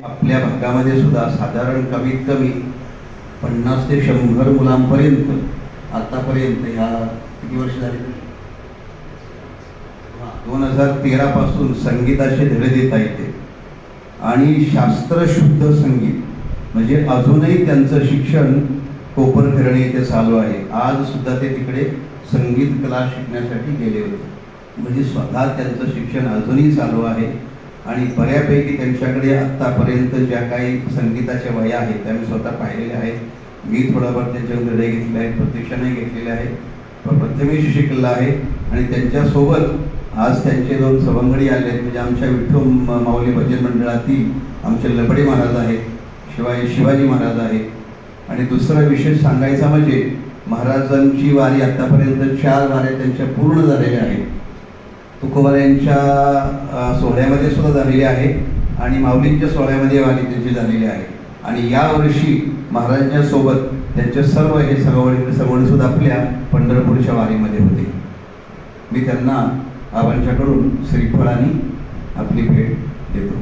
आपल्या भागामध्ये सुद्धा साधारण कमीत कमी पन्नास ते शंभर मुलांपर्यंत आतापर्यंत ह्या किती वर्ष झाली? दोन हजार तेरापासून संगीताचे धडे देता येते. आणि शास्त्रशुद्ध संगीत म्हणजे अजूनही त्यांचं शिक्षण कोपर फिरणे इथे चालू आहे. आज सुद्धा ते तिकडे संगीत कला शिकण्यासाठी गेले होते. म्हणजे स्वतः त्यांचं शिक्षण अजूनही चालू आहे. आणि बऱ्यापैकी त्यांच्याकडे आत्तापर्यंत ज्या काही संगीताच्या वया आहेत त्या मी स्वतः पाहिलेल्या आहेत. मी थोडाफार त्यांच्यावर निर्णय घेतले आहेत प्रत्यक्षाने घेतलेले आहेत प्रथमेश शिकलेला आहे आणि त्यांच्यासोबत आज त्यांचे दोन सवंगडी आले आहेत. म्हणजे आमच्या विठ्ठल माऊली भजन मंडळातील आमचे लबडे महाराज आहेत शिवाय शिवाजी महाराज आहेत. आणि दुसरा विशेष सांगायचा म्हणजे महाराजांची वारी आत्तापर्यंत चार वाऱ्या त्यांच्या पूर्ण झालेल्या आहेत. तुकोबारायांच्या यांच्या सोहळ्यामध्ये सुद्धा झालेली आहे आणि माऊलींच्या सोहळ्यामध्ये वारी त्यांची झालेली आहे. आणि यावर्षी महाराजांसोबत सोबत त्यांचे सर्व हे सगवड सगवड सुद्धा आपल्या पंढरपूरच्या वारीमध्ये होते. मी त्यांना आबांच्याकडून श्रीफळाने आपली भेट देतो.